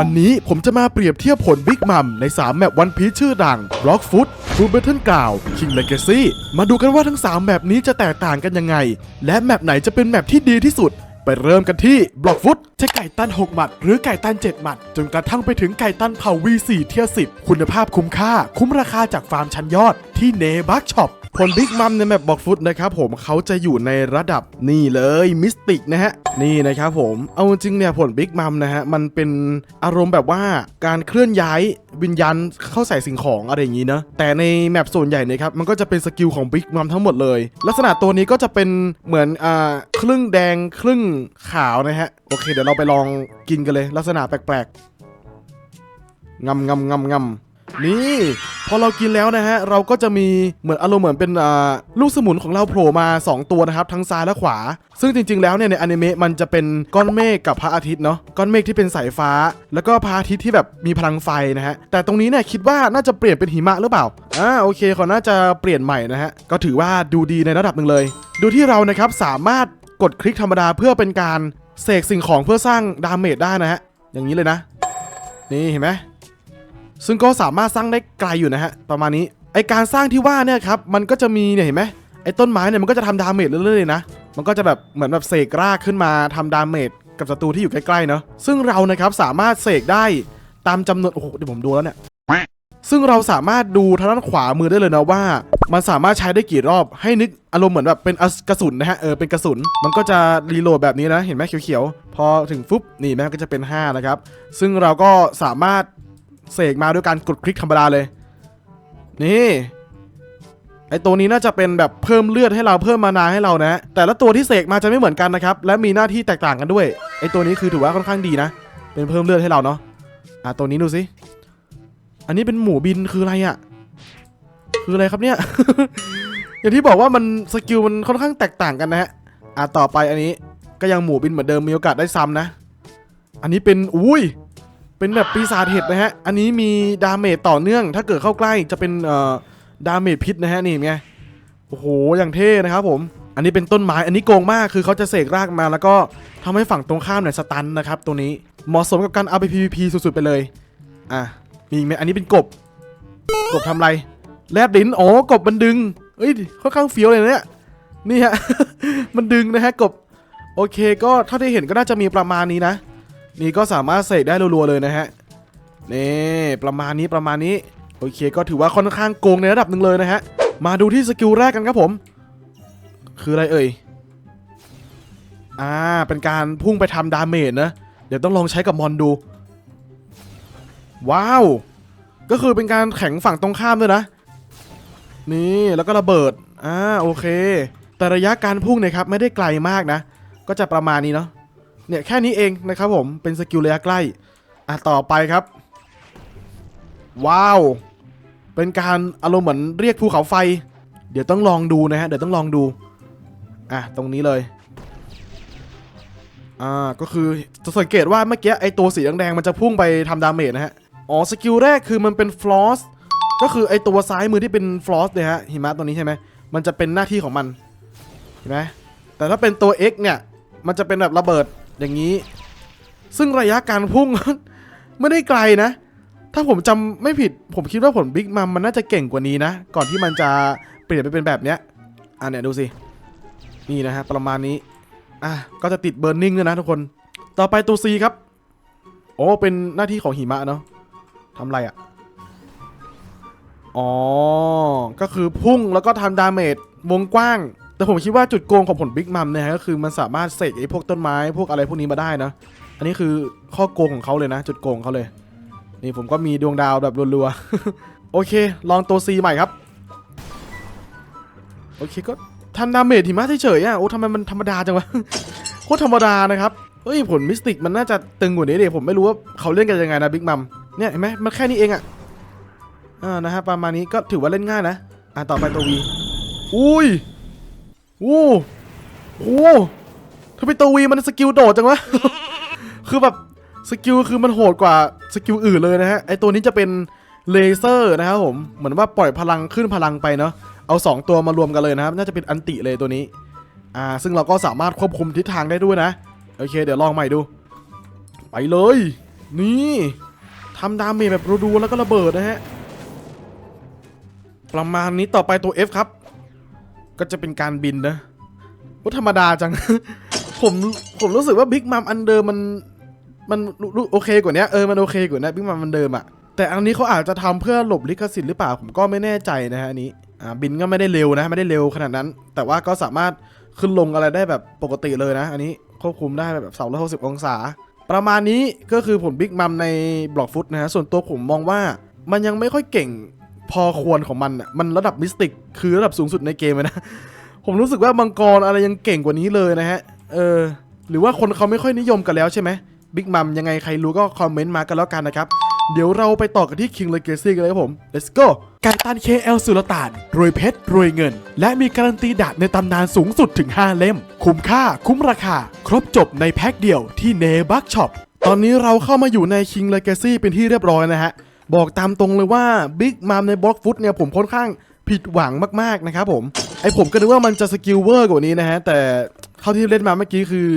วันนี้ผมจะมาเปรียบเทียบผลบิ๊กมัมใน 3 แมปวันพีชชื่อดัง Rock Foot True Battle Ground King Legacy มาดูกันว่าทั้ง 3 แมปนี้จะแตกต่างกันยังไง และแมปไหนจะเป็นแมปที่ดีที่สุด ไปเริ่มกันที่บล็อกฟุตจะไก่ตัน 6 หมัด หรือไก่ตัน 7 หมัด จนกระทั่งไปถึงไก่ตันเผ่า V4 เทีย10คุณภาพคุ้มค่า คุ้มราคาจากฟาร์มชั้นยอดที่เนบักช็อป ผลบิ๊กมัมในแมปบอกฟุตนะครับผมเขาจะอยู่ในระดับนี่เลยมิสติกนะฮะนี่นะครับผมเอาจริงเนี่ยผลบิ๊กมัมนะฮะมันเป็นอารมณ์แบบว่าการเคลื่อนย้ายวิญญาณเข้าใส่สิ่งของอะไรอย่างนี้เนอะแต่ในแมปส่วนใหญ่เนี่ยครับมันก็จะเป็นสกิลของบิ๊กมัมทั้งหมดเลย ลักษณะตัวนี้ก็จะเป็นเหมือนอ่าครึ่งแดงครึ่งขาวนะฮะโอเคเดี๋ยวเราไปลองกินกันเลย ลักษณะแปลกๆงำงำงำงำ นี่พอเรากินแล้วนะฮะเราก็จะมีเหมือนอารมณ์เหมือนเป็นลูกสมุนของเราโผล่มา 2 ตัวนะครับทั้งซ้ายและขวา ซึ่งจริง ๆ แล้วเนี่ยในอนิเมะมันจะเป็นก้อนเมฆกับพระอาทิตย์เนาะก้อนเมฆที่เป็นสายฟ้า แล้วก็พระอาทิตย์ที่แบบมีพลังไฟนะฮะแต่ตรงนี้เนี่ยคิดว่าน่าจะเปลี่ยนเป็นหิมะหรือเปล่าอ่าโอเคเขาน่าจะเปลี่ยนใหม่นะฮะก็ถือว่าดูดีในระดับหนึ่งเลย ดูที่เรานะครับสามารถกดคลิกธรรมดาเพื่อเป็นการเสกสิ่งของเพื่อสร้างดาเมจได้นะฮะอย่างนี้เลยนะ นี่เห็นไหม ซึ่งก็สามารถสร้างได้ไกลอยู่นะฮะ ประมาณนี้ ไอการสร้างที่ว่าเนี่ยครับ มันก็จะมีเนี่ยเห็นไหมไอต้นไม้เนี่ยมันก็จะทำดาเมจเรื่อยๆเลยนะ มันก็จะแบบเหมือนแบบเสกรากขึ้นมาทำดาเมจกับศัตรูที่อยู่ใกล้ๆเนาะ ซึ่งเรานะครับสามารถเสกได้ตามจำนวน โอ้โห เดี๋ยวผมดูแล้วเนี่ย ซึ่งเราสามารถดูทางด้านขวามือได้เลยนะว่า มันสามารถใช้ได้กี่รอบ ให้นึกอารมณ์เหมือนแบบเป็นกระสุนนะฮะ เออ เป็นกระสุน มันก็จะรีโหลดแบบนี้นะ เห็นไหมเขียวๆ พอถึงฟุ๊บ นี่แม่ก็จะเป็น 5 นะครับ ซึ่งเราก็สามารถ เสกมาด้วยการกดคลิกธรรมดาเลย นี่ไอตัวนี้น่าจะเป็นแบบเพิ่มเลือดให้เราเพิ่มมานาให้เรานะ แต่ละตัวที่เสกมาจะไม่เหมือนกันนะครับ และมีหน้าที่แตกต่างกันด้วยไอตัวนี้คือถือว่าค่อนข้างดีนะ เป็นเพิ่มเลือดให้เราเนาะอะตัวนี้ดูสิอันนี้เป็นหมูบินคืออะไรอะ่ะ คืออะไรครับเนี่ย อย่างที่บอกว่ามันสกิลมันค่อนข้างแตกต่างกันนะฮะอะต่อไปอันนี้ก็ยังหมูบินเหมือนเดิมมีโอกาสได้ซ้ำนะ อันนี้เป็นอุ้ย เป็นแบบปีศาจเห็ดนะฮะ อันนี้มีดาเมจต่อเนื่อง ถ้าเกิดเข้าใกล้จะเป็นเอ่อดาเมจพิษนะฮะนี่ไง โอ้โห อย่างเท่นะครับผม อันนี้เป็นต้นไม้ อันนี้โกงมาก คือเขาจะเสกรากมาแล้วก็ทำให้ฝั่งตรงข้ามเนี่ยสตันนะครับตัวนี้ เหมาะสมกับการเอาไป PVP สุดๆไปเลย อะ มีอีกไหมอันนี้เป็นกบ กบทำอะไร แลบลิ้น อ๋อ กบมันดึง เอ้ย ค่อนข้างเฟี้ยวเลยนะเนี่ย นี่ฮะ มันดึงนะฮะกบ โอเค ก็เท่าที่เห็นก็น่าจะมีประมาณนี้นะ นี่ก็สามารถเสกได้รัวๆเลยนะฮะนี่ประมาณนี้ประมาณนี้โอเค ก็ถือว่าค่อนข้างโกงในระดับหนึ่งเลยนะฮะมาดูที่สกิลแรกกันครับผม คืออะไรเอ่ยอ่าเป็นการพุ่งไปทำดาเมจนะเดี๋ยวต้องลองใช้กับมอนดู ว้าว ก็คือเป็นการแข็งฝั่งตรงข้ามด้วยนะ นี่แล้วก็ระเบิดอ่าโอเค แต่ระยะการพุ่งเนี่ยครับไม่ได้ไกลมากนะ ก็จะประมาณนี้เนาะ เนี่ยแค่นี้เองนะครับผมเป็นสกิลระยะใกล้อะต่อไปครับ ว้าว เป็นการอารมณ์เหมือนเรียกภูเขาไฟ เดี๋ยวต้องลองดูนะฮะเดี๋ยวต้องลองดูอะตรงนี้เลยอ่าก็คือจะสังเกตว่าเมื่อกี้ไอตัวสีแดงๆมันจะพุ่งไปทำดาเมจนะฮะอ๋อสกิลแรกคือมันเป็นฟลอสก็คือไอตัวซ้ายมือที่เป็นฟลอสเนี่ยฮะหิมะตัวนี้ใช่ไหมมันจะเป็นหน้าที่ของมันเห็นไหมแต่ถ้าเป็นตัว X เนี่ยมันจะเป็นแบบระเบิด อย่างนี้ ซึ่งระยะการพุ่ง ไม่ได้ไกลนะ ถ้าผมจำไม่ผิด ผมคิดว่าผลบิ๊กมัมมันน่าจะเก่งกว่านี้นะ ก่อนที่มันจะเปลี่ยนไปเป็นแบบเนี้ยอะเนี่ยดูสิ นี่นะฮะประมาณนี้ อะก็จะติดเบ r ร์นิ่งด้วยนะทุกคน ต่อไปตัว C ครับ โอ้เป็นหน้าที่ของหิมะเนาะทำอะไรอะ่ะ อ๋อ ก็คือพุ่งแล้วก็ทำดาเมจวงกว้าง แต่ผมคิดว่าจุดโกงของผลบิ๊กมัมเนี่ยฮะก็คือมันสามารถเสกไอ้พวกต้นไม้พวกอะไรพวกนี้มาได้นะ อันนี้คือข้อโกงของเขาเลยนะ จุดโกงเขาเลย นี่ผมก็มีดวงดาวแบบรัวๆ โอเค ลองตัว C ใหม่ครับ โอเคก็ทำดาเมจหิมะเฉยๆอะโอ้ทำไมมันธรรมดาจังวะโคตรธรรมดานะครับเฮ้ยผลมิสติกมันน่าจะตึงกว่านี้เดี๋ยวผมไม่รู้ว่าเขาเล่นกันยังไงนะบิ๊กมัมเนี่ยเห็นไหมมันแค่นี้เองอะอ่านะฮะประมาณนี้ก็ถือว่าเล่นง่ายนะ อ่าต่อไปตัววีอุ้ย โอ้โหถ้าเป็นตัววีมันสกิลโดดจังวะ คือแบบสกิลคือมันโหดกว่าสกิลอื่นเลยนะฮะ ไอตัวนี้จะเป็นเลเซอร์นะครับผม เหมือนว่าปล่อยพลังขึ้นพลังไปเนาะ เอา 2 ตัวมารวมกันเลยนะครับ น่าจะเป็นอันติเลยตัวนี้ อ่า ซึ่งเราก็สามารถควบคุมทิศทางได้ด้วยนะ โอเค เดี๋ยวลองใหม่ดู ไปเลย นี่ทำดาเมจแบบรัวๆแล้วก็ระเบิดนะฮะ ประมาณนี้ต่อไปตัว F ครับ ก็จะเป็นการบินนะว่าธรรมดาจัง ผมผมรู้สึกว่าบิ๊กมัมอันเดิมมันมันโอเคกว่านี้เออมันโอเคกว่านี้บิ๊กมัมอันเดิมอะแต่อันนี้เขาอาจจะทำเพื่อหลบลิขสิทธิ์หรือเปล่าผมก็ไม่แน่ใจนะฮะอันนี้อ่าบินก็ไม่ได้เร็วนะไม่ได้เร็วขนาดนั้น แต่ว่าก็สามารถขึ้นลงอะไรได้แบบปกติเลยนะ อันนี้ควบคุมได้แบบสามร้อยหกสิบองศา ประมาณนี้ก็คือผลบิ๊กมัมในบล็อกฟุตนะฮะส่วนตัวผมมองว่ามันยังไม่ค่อยเก่ง พอควรของมันอะมันระดับมิสติก คือระดับสูงสุดในเกมเลยนะ ผมรู้สึกว่ามังกรอะไรยังเก่งกว่านี้เลยนะฮะ เออ หรือว่าคนเขาไม่ค่อยนิยมกันแล้วใช่ไหมบิ๊กมัมยังไงใครรู้ก็คอมเมนต์มากันแล้วกันนะครับ เดี๋ยวเราไปต่อกันที่ King Legacy กันเลยครับผม let's go ไก่ตัน KL สุลต่านรวยเพชร รวยเงิน และมีการันตีดาบในตำนานสูงสุดถึง 5 เล่ม คุ้มค่า คุ้มราคา ครบจบในแพ็คเดียวที่เนบักช็อปตอนนี้เราเข้ามาอยู่ใน King Legacy เป็นที่เรียบร้อยนะฮะ บอกตามตรงเลยว่า Big Mom ในบล็อกฟุตเนี่ยผมค่อนข้างผิดหวังมากๆนะครับผม ไอผมก็นึกว่ามันจะสกิลเวอร์กว่านี้นะฮะ แต่เท่าที่เล่นมาเมื่อกี้คือ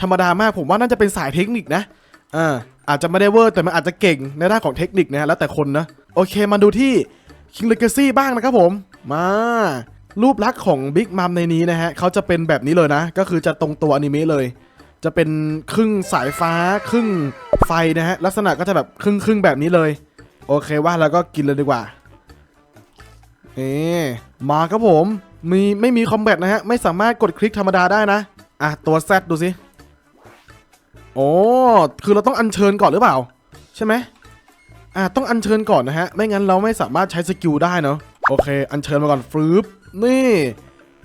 ธรรมดามากผมว่าน่าจะเป็นสายเทคนิคนะอ่าอาจจะไม่ได้เวอร์แต่มันอาจจะเก่งในด้านของเทคนิคนะฮะแล้วแต่คนนะ โอเคมาดูที่ King Legacy บ้างนะครับผม มารูปลักษณ์ของ Big Mom ในนี้นะฮะเขาจะเป็นแบบนี้เลยนะ ก็คือจะตรงตัวอนิเมะเลย จะเป็นครึ่งสายฟ้าครึ่งไฟนะฮะลักษณะก็จะแบบครึ่งครึ่งแบบนี้เลย โอเคว่าแล้วก็กินเลยดีกว่าเอ๊มาครับผม มีไม่มีคอมแบทนะฮะ ไม่สามารถกดคลิกธรรมดาได้นะ อะ ตัว Z ดูสิ โอ้คือเราต้องอัญเชิญก่อนหรือเปล่า ใช่ไหมอะ ต้องอัญเชิญก่อนนะฮะ ไม่งั้นเราไม่สามารถใช้สกิลได้เนาะโอเค อัญเชิญมาก่อนฟรึบนี่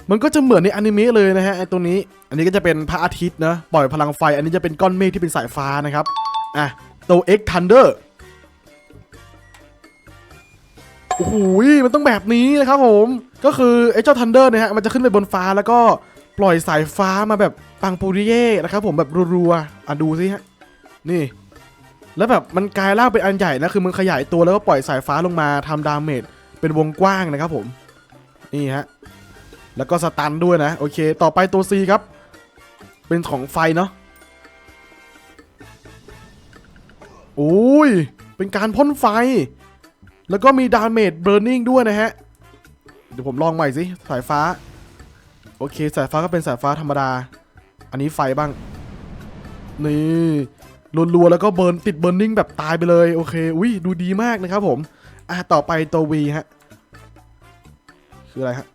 มันก็จะเหมือนในอนิเมะเลยนะฮะไอตัวนี้ อันนี้ก็จะเป็นพระอาทิตย์นะปล่อยพลังไฟ อันนี้จะเป็นก้อนเมฆที่เป็นสายฟ้านะครับ อะตัว X Thunder อ้โหมันต้องแบบนี้นะครับผม ก็คือไอ้เจ้าทันเดอร์เนี่ยฮะมันจะขึ้นไปบนฟ้าแล้วก็ปล่อยสายฟ้ามาแบบปังปูริเย่นะครับผมแบบรัวๆอะดูสิฮะนี่ แล้วแบบมันกลายร่างเป็นอันใหญ่นะคือมันขยายตัวแล้วก็ปล่อยสายฟ้าลงมาทำดาเมจเป็นวงกว้างนะครับผมนี่ฮะแล้วก็สตันด้วยนะโอเค ต่อไปตัว C ครับ เป็นของไฟเนาะโอ้ยเป็นการพ่นไฟ แล้วก็มีดาเมจเบร์นิ่งด้วยนะฮะ เดี๋ยวผมลองใหม่สิสายฟ้า โอเค สายฟ้าก็เป็นสายฟ้าธรรมดา อันนี้ไฟบ้าง นี่รัวๆแล้วก็เบิร์นติดเบิร์นนิ่งแบบตายไปเลย โอเค อุ้ยดูดีมากนะครับผมอะต่อไปตัว V ฮะ คืออะไรฮะ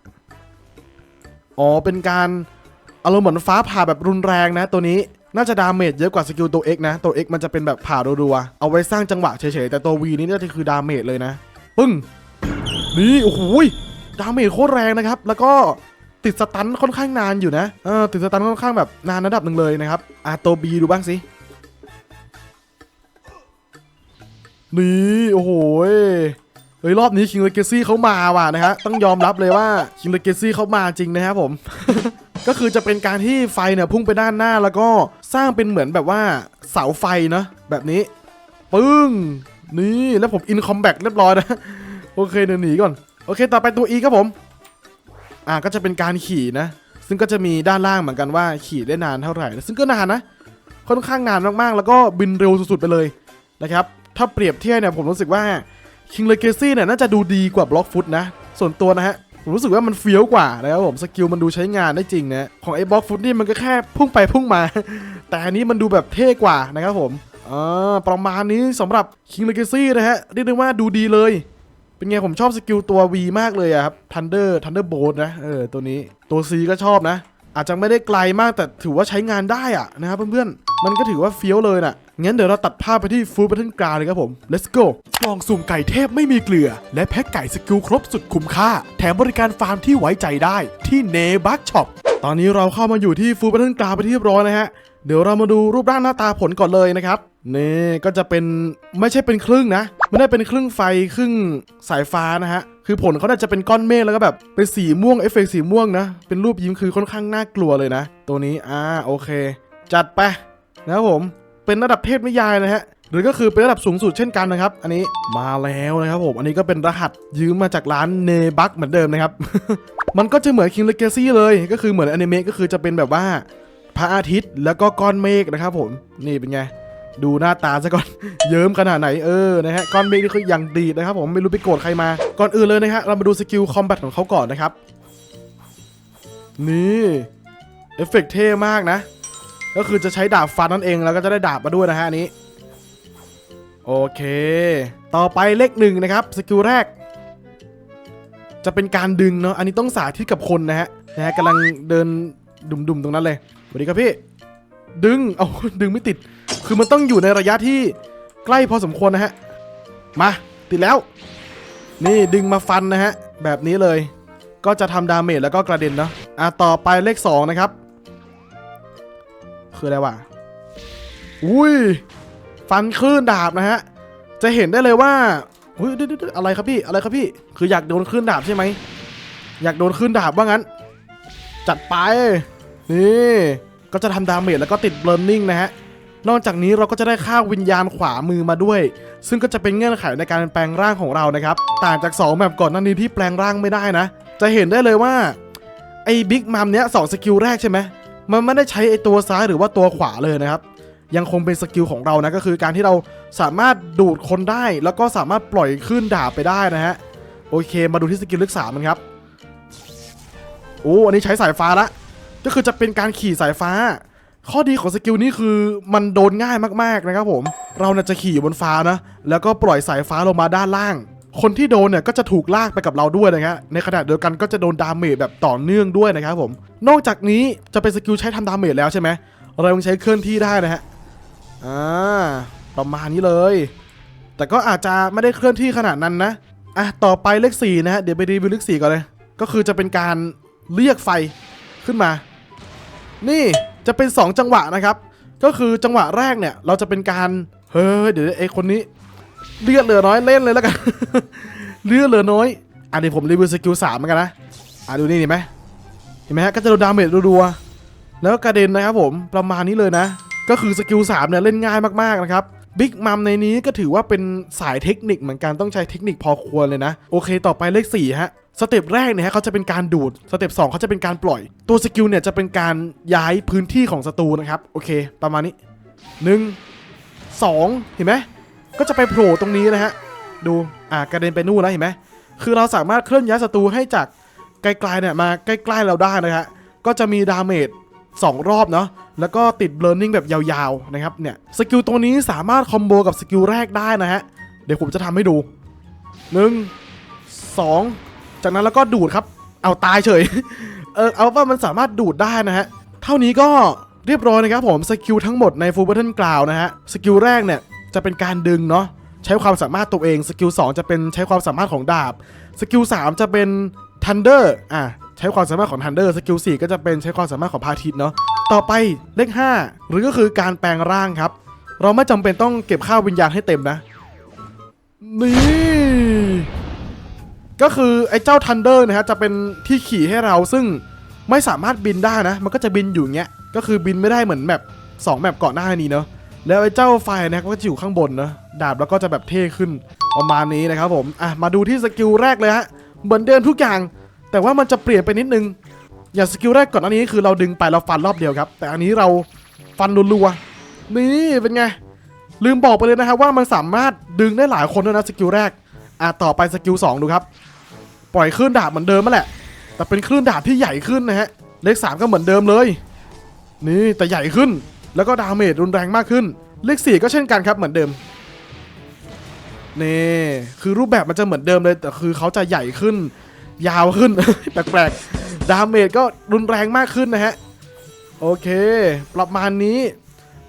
อ๋อ เป็นการอารมณ์เหมือนฟ้าผ่าแบบรุนแรงนะตัวนี้ น่าจะดาเมจเยอะกว่าสกิลตัว X นะ ตัว X มันจะเป็นแบบผ่ารัวๆ เอาไว้สร้างจังหวะเฉยๆ แต่ตัว V นี่น่าจะคือดาเมจเลยนะ ปึ้ง นี่ โอ้โหดาเมจโคตรแรงนะครับ แล้วก็ติดสตันค่อนข้างนานอยู่นะ เออ ติดสตันค่อนข้างแบบนานระดับหนึ่งเลยนะครับ อะตัว B ดูบ้างสิ นี่ โอ้โหเฮ้ยรอบนี้ King Legacy เขามาว่ะนะฮะ ต้องยอมรับเลยว่า King Legacy เขามาจริงนะครับผม ก็คือจะเป็นการที่ไฟเนี่ยพุ่งไปด้านหน้าแล้วก็สร้างเป็นเหมือนแบบว่าเสาไฟเนาะแบบนี้ ปึ้ง นี่แล้วผมอินคอมแบกเรียบร้อยนะ โอเคเดี๋ยวหนีก่อน โอเค ต่อไปตัว E ครับผม อ่าก็จะเป็นการขี่นะ ซึ่งก็จะมีด้านล่างเหมือนกันว่าขี่ได้นานเท่าไหร่ ซึ่งก็นานนะ ค่อนข้างนานมากๆ แล้วก็บินเร็วสุดๆไปเลยนะครับ ถ้าเปรียบเทียบเนี่ยผมรู้สึกว่า King Legacy เนี่ยน่าจะดูดีกว่า Block Foot นะ ส่วนตัวนะฮะ ผมรู้สึกว่ามันเฟี้ยวกว่านะครับผมสกิลมันดูใช้งานได้จริงนะของไอ้บ็อกฟุตนี่มันก็แค่พุ่งไปพุ่งมา แต่อันนี้มันดูแบบเท่กว่านะครับผมอ่าประมาณนี้สำหรับคิงเลกซี่นะฮะเรียกได้ว่าดูดีเลย เป็นไงผมชอบสกิลตัว V มากเลยอะครับทันเดอร์ทันเดอร์โบนะเออตัวนี้ตัว C ก็ชอบนะ อาจจะไม่ได้ไกลมากแต่ถือว่าใช้งานได้อะนะครับเพื่อนๆ มันก็ถือว่าเฟี้ยวเลยน่ะงั้นเดี๋ยวเราตัดภาพไปที่ Full Battle Ground เลยครับผม let's go กล่องสุ่มไก่เทพไม่มีเกลือ และแพ็คไก่สกิลครบสุดคุ้มค่า แถมบริการฟาร์มที่ไว้ใจได้ที่เนบักช็อปตอนนี้เราเข้ามาอยู่ที่ Full Battle Ground ไปที่เรียบร้อยนะฮะ เดี๋ยวเรามาดูรูปร่างหน้าตาผลก่อนเลยนะครับนี่ก็จะเป็นไม่ใช่เป็นครึ่งนะ ไม่ได้เป็นครึ่งไฟครึ่งสายฟ้านะฮะ คือผลเขาน่าจะเป็นก้อนเมฆแล้วก็แบบเป็นสีม่วงเอฟเฟกต์สีม่วงนะ เป็นรูปยิ้มคือค่อนข้างน่ากลัวเลยนะ ตัวนี้อ่าโอเค จัดไปนะครับผมเป็นระดับเทพนิยายนะฮะหรือก็คือเป็นระดับสูงสุดเช่นกันนะครับ อันนี้มาแล้วนะครับผม อันนี้ก็เป็นรหัสยืมมาจากร้านเนบักเหมือนเดิมนะครับ มันก็จะเหมือน King Legacy เลย ก็คือเหมือนอนิเมะก็คือจะเป็นแบบว่าพระอาทิตย์แล้วก็ก้อนเมฆนะครับผม นี่เป็นไง ดูหน้าตาซะก่อน เยิ้มขนาดไหนเออนะฮะก้อนเมฆนี่คืออย่างดีนะครับผมไม่รู้ไปโกรธใครมา ก่อนอื่นเลยนะฮะเรามาดูสกิลคอมแบทของเขาก่อนนะครับ นี่เอฟเฟกต์เท่มากนะ ก็คือจะใช้ดาบฟันนั่นเองแล้วก็จะได้ดาบมาด้วยนะฮะอันนี้ โอเค ต่อไปเลขหนึ่งนะครับสกิลแรก จะเป็นการดึงเนาะอันนี้ต้องสาธิตกับคนนะฮะนะฮะกำลังเดินดุ่มๆตรงนั้นเลยสวัสดีครับพี่ ดึงเอาดึงไม่ติด คือมันต้องอยู่ในระยะที่ใกล้พอสมควรนะฮะ มาติดแล้ว นี่ดึงมาฟันนะฮะ แบบนี้เลย ก็จะทำดาเมจแล้วก็กระเด็นเนาะอะต่อไปเลข 2 นะครับ คืออะไรวะ อุ้ย ฟันคลื่นดาบนะฮะ จะเห็นได้เลยว่าอุ้ยอะไรครับพี่ อะไรครับพี่ คืออยากโดนคลื่นดาบใช่ไหม อยากโดนคลื่นดาบว่างั้น จัดไป นี่ ก็จะทำดาเมจแล้วก็ติดเบล r นิ่งนะฮะ นอกจากนี้เราก็จะได้ค่าวิญญาณขวามือมาด้วย ซึ่งก็จะเป็นเงื่อนไขในการแปลงร่างของเรานะครับ ต่างจาก2แบบก่อนหน้านี้ที่แปลงร่างไม่ได้นะ จะเห็นได้เลยว่าไอ้บิ๊กมัมเนี้ยสองสกิลแรกใช่ไหมมันไม่ได้ใช้ไอ้ตัวซ้ายหรือว่าตัวขวาเลยนะครับ ยังคงเป็นสกิลของเรานะก็คือการที่เราสามารถดูดคนได้ แล้วก็สามารถปล่อยขึ้นดาบไปได้นะฮะโอเค มาดูที่สกิลเลขสามมันครับโอ้อันนี้ใช้สายฟ้าละก็คือจะเป็นการขี่สายฟ้า ข้อดีของสกิลนี้คือมันโดนง่ายมากๆนะครับผม เราน่ยจะขี่อยู่บนฟ้านะ แล้วก็ปล่อยสายฟ้าลงมาด้านล่าง คนที่โดนเนี่ยก็จะถูกลากไปกับเราด้วยนะครับในขณะเดียวกันก็จะโดนดาเมจแบบต่อเนื่องด้วยนะครับผม นอกจากนี้จะเป็นสกิลใช้ทำดาเมจแล้วใช่ไหมเรายังใช้เคลื่อนที่ได้นะฮะอ่าประมาณนี้เลย แต่ก็อาจจะไม่ได้เคลื่อนที่ขนาดนั้นนะอะต่อไปเลขสี่นะฮะเดี๋ยวไปรีวิวเลขสี่ก่อนเลย ก็คือจะเป็นการเรียกไฟขึ้นมา นี่ จะเป็น 2 จังหวะนะครับ ก็คือจังหวะแรกเนี่ย เราจะเป็นการ เฮ้ย เดี๋ยวไอ้คนนี้ เลือดเหลือน้อยเล่นเลยแล้วกัน เลือดเหลือน้อยอะเดี๋ยวผมรีวิวสกิลสามเหมือนกันนะ อะดูนี่เห็นไหมเห็นไหมฮะ ก็จะโดนดาเมจรัวๆ แล้วก็กระเด็นนะครับผมประมาณนี้เลยนะ ก็คือสกิล3เนี่ยเล่นง่ายมากๆนะครับบิ๊กมัมในนี้ก็ถือว่าเป็นสายเทคนิคเหมือนกันต้องใช้เทคนิคพอควรเลยนะ โอเคต่อไปเลข4ฮะ สเต็ปแรกเนี่ยฮะเขาจะเป็นการดูด สเต็ป2เขาจะเป็นการปล่อย ตัวสกิลเนี่ยจะเป็นการย้ายพื้นที่ของศัตรูนะครับ โอเค ประมาณนี้1 2เห็นไหมก็จะไปโผล่ตรงนี้นะฮะ ดู อ่ากระเด็นไปนู่นแล้วเห็นไหมคือเราสามารถเคลื่อนย้ายศัตรูให้จากไกลๆเนี่ยมาใกล้ๆเราได้นะฮะ ก็จะมีดาเมจ2รอบเนาะ แล้วก็ติดเบล r นิ่งแบบยาวๆนะครับ เนี่ย สกิลตัวนี้สามารถคอมโบกับสกิลแรกได้นะฮะ เดี๋ยวผมจะทำให้ดู 1 2 จากนั้นแล้วก็ดูดครับ เอาตายเฉย เออเอาว่ามันสามารถดูดได้นะฮะ เท่านี้ก็เรียบร้อยนะครับผมสกิลทั้งหมดใน Full Battle Ground นะฮะ สกิลแรกเนี่ยจะเป็นการดึงเนาะใช้ความสามารถตัวเอง สกิล2จะเป็นใช้ความสามารถของดาบ สกิล3จะเป็น Thunder อะใช้ความสามารถของ Thunder สกิล4ก็จะเป็นใช้ความสามารถของพาทิตเนาะต่อไปเลข5หรือก็คือการแปลงร่างครับ เราไม่จำเป็นต้องเก็บข้าววิญญาณให้เต็มนะ นี่ ก็คือไอ้เจ้า Thunder นะฮะจะเป็นที่ขี่ให้เราซึ่งไม่สามารถบินได้นะ มันก็จะบินอยู่เงี้ย ก็คือบินไม่ได้เหมือนแบบ2แบบก่อนหน้านี้เนาะ แล้วไอ้เจ้าไฟเนี่ยก็จะอยู่ข้างบนเนาะ ดาบแล้วก็จะแบบเท่ขึ้นประมาณนี้นะครับผม อะมาดูที่สกิลแรกเลยฮะ เหมือนเดิมทุกอย่าง แต่ว่ามันจะเปลี่ยนไปนิดนึง อย่างสกิลแรกก่อนอันนี้คือเราดึงไปเราฟันรอบเดียวครับ แต่อันนี้เราฟันรัวๆ นี่เป็นไง ลืมบอกไปเลยนะครับว่ามันสามารถดึงได้หลายคนด้วยนะสกิลแรก อะต่อไปสกิลสองดูครับ ปล่อยคลื่นดาบเหมือนเดิมมาแหละ แต่เป็นคลื่นดาบที่ใหญ่ขึ้นนะฮะ เลขสามก็เหมือนเดิมเลย นี่แต่ใหญ่ขึ้น แล้วก็ดาเมจรุนแรงมากขึ้น เลขสี่ก็เช่นกันครับเหมือนเดิม นี่คือรูปแบบมันจะเหมือนเดิมเลย แต่คือเขาจะใหญ่ขึ้น ยาวขึ้น แปลกๆ ดาเมจก็รุนแรงมากขึ้นนะฮะ โอเค ประมาณนี้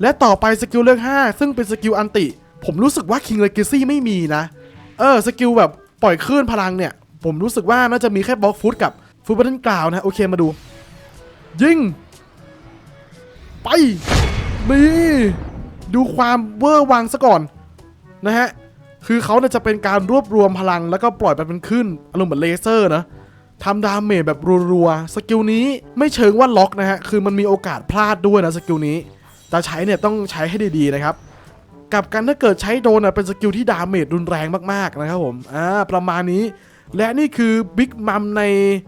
และต่อไปสกิลเลข5ซึ่งเป็นสกิลอันติ ผมรู้สึกว่า King Legacy ไม่มีนะ เออสกิลแบบปล่อยคลื่นพลังเนี่ย ผมรู้สึกว่าน่าจะมีแค่บล็อกฟุตกับฟุตบัตเทิลกราวนะโอเคมาดู ยิง ไปนี่ดูความเวอร์วังซะก่อนนะฮะคือเขาเนี่ยจะเป็นการรวบรวมพลังแล้วก็ปล่อยไปเป็นคลื่นอารมณ์เหมือนเลเซอร์นะทำดาเมจแบบรัวๆสกิลนี้ไม่เชิงว่าล็อกนะฮะคือมันมีโอกาสพลาดด้วยนะสกิลนี้จะใช้เนี่ยต้องใช้ให้ดีๆนะครับ กับกันถ้าเกิดใช้โดนเป็นสกิลที่ดาเมจรุนแรงมากๆนะครับผมอ่าประมาณนี้ และนี่คือบิ๊กมัมใน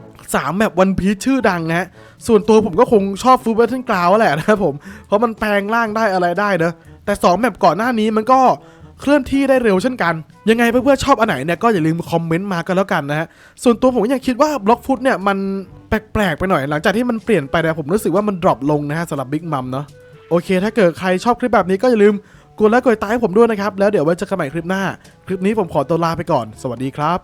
3 แมปวันพีชชื่อดังนะฮะส่วนตัวผมก็คงชอบฟูเบ t ร์ n นกราวแหละนะครับผม เพราะมันแปลงร่างได้อะไรได้เนอะแต่ 2 แมปก่อนหน้านี้มันก็เคลื่อนที่ได้เร็วเช่นกัน ยังไงเพื่อนๆชอบอันไหนเนี่ยก็อย่าลืมคอมเมนต์มากันแล้วกันนะฮะส่วนตัวผมยังคิดว่าบล็อกฟุตเนี่ยมันแปลกๆไปหน่อย หลังจากที่มันเปลี่ยนไปนะผมรู้สึกว่ามันดรอปลงนะฮะสำหรับบิ๊กมัมเนาะโอเค ถ้าเกิดใครชอบคลิปแบบนี้ก็อย่าลืม กดไลค์กดติดตามให้ผมด้วยนะครับ แล้วเดี๋ยวไว้เจอกันใหม่คลิปหน้า คลิปนี้ผมขอตัวลาไปก่อน สวัสดีครับ